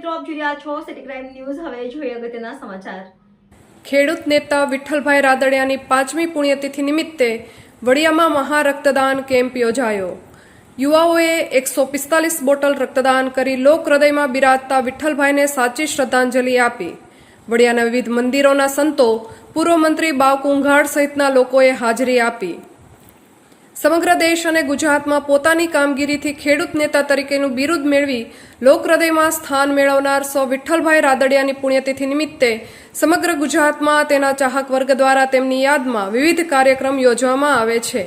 મિત્રો આપ જોઈ રહ્યા છો સિટી ક્રાઇમ ન્યૂઝ હવે જોઈએ અગત્યના સમાચાર. ખેડૂત નેતા વિઠ્ઠલભાઈ રાદડિયાની પાંચમી પુણ્યતિથિ નિમિત્તે વડિયામાં મહારક્તદાન કેમ્પ યોજાયો. યુવાઓએ એકસો પિસ્તાલીસ બોટલ રક્તદાન કરી લોક હૃદયમાં બિરાજતા વિઠ્ઠલભાઈને સાચી શ્રદ્ધાંજલિ આપી. વડિયાના વિવિધ મંદિરોના સંતો, પૂર્વ મંત્રી બાવ કુંઘાડ સહિતના લોકોએ હાજરી આપી. સમગ્ર દેશ અને ગુજરાતમાં પોતાની કામગીરીથી ખેડૂત નેતા તરીકેનું બિરુદ મેળવી લોકહૃદયમાં સ્થાન મેળવનાર સો વિઠ્ઠલભાઈ રાદડિયાની પુણ્યતિથિ નિમિત્તે સમગ્ર ગુજરાતમાં તેના ચાહક વર્ગ દ્વારા તેમની યાદમાં વિવિધ કાર્યક્રમ યોજવામાં આવે છે.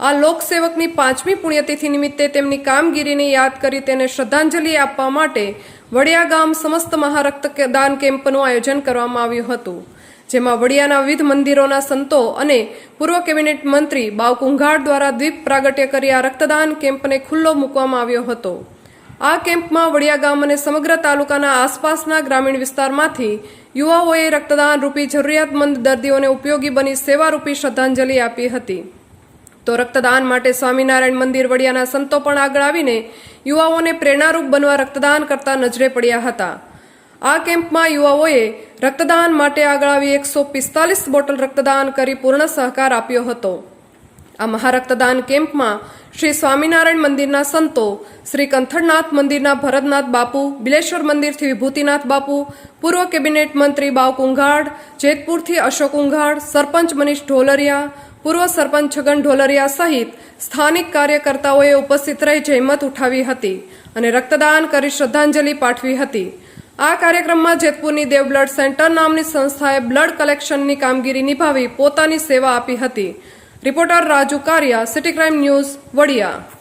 આ લોકસેવકની પાંચમી પુણ્યતિથિ નિમિત્તે તેમની કામગીરીને યાદ કરી તેને શ્રદ્ધાંજલિ આપવા માટે વડિયા ગામ સમસ્ત મહારક્તદાન કેમ્પનું આયોજન કરવામાં આવ્યું હતું. જેમાં વડિયાના વિવિધ મંદિરોના સંતો અને પૂર્વ કેબિનેટ મંત્રી બાવ કુંઘાડ દ્વારા દ્વીપ પ્રાગટ્ય કરી આ રક્તદાન કેમ્પને ખુલ્લો મૂકવામાં આવ્યો હતો. આ કેમ્પમાં વડિયા ગામ અને સમગ્ર તાલુકાના આસપાસના ગ્રામીણ વિસ્તારમાંથી યુવાઓએ રક્તદાન રૂપી જરૂરિયાતમંદ દર્દીઓને ઉપયોગી બની સેવારૂપી શ્રદ્ધાંજલિ આપી હતી. તો રક્તદાન માટે સ્વામિનારાયણ મંદિર વડિયાના સંતો પણ આગળ આવીને યુવાઓને પ્રેરણારૂપ બનવા રક્તદાન કરતા નજરે પડ્યા હતા. આ કેમ્પમાં યુવાઓએ રક્તદાન માટે આગળ આવી એકસો પિસ્તાલીસ બોટલ રક્તદાન કરી પૂર્ણ સહકાર આપ્યો હતો. આ મહારક્તદાન કેમ્પમાં શ્રી સ્વામિનારાયણ મંદિરના સંતો, શ્રી કંથળનાથ મંદિરના ભરતનાથ બાપુ, બિલેશ્વર મંદિરથી વિભૂતિનાથ બાપુ, પૂર્વ કેબિનેટ મંત્રી બાવ કુંઘાડ, જેતપુરથી અશોક કુંઘાડ, સરપંચ મનીષ ઢોલરિયા, પૂર્વ સરપંચ છગન ઢોલરિયા સહિત સ્થાનિક કાર્યકર્તાઓએ ઉપસ્થિત રહી જહેમત ઉઠાવી હતી અને રક્તદાન કરી શ્રદ્ધાંજલિ પાઠવી હતી. આ કાર્યક્રમમાં જેતપુરની દેવ બ્લડ સેન્ટર નામની સંસ્થાએ બ્લડ કલેક્શનની કામગીરી નિભાવી પોતાની સેવા આપી હતી. Reporter Raju Kariya, city crime news, Vadia.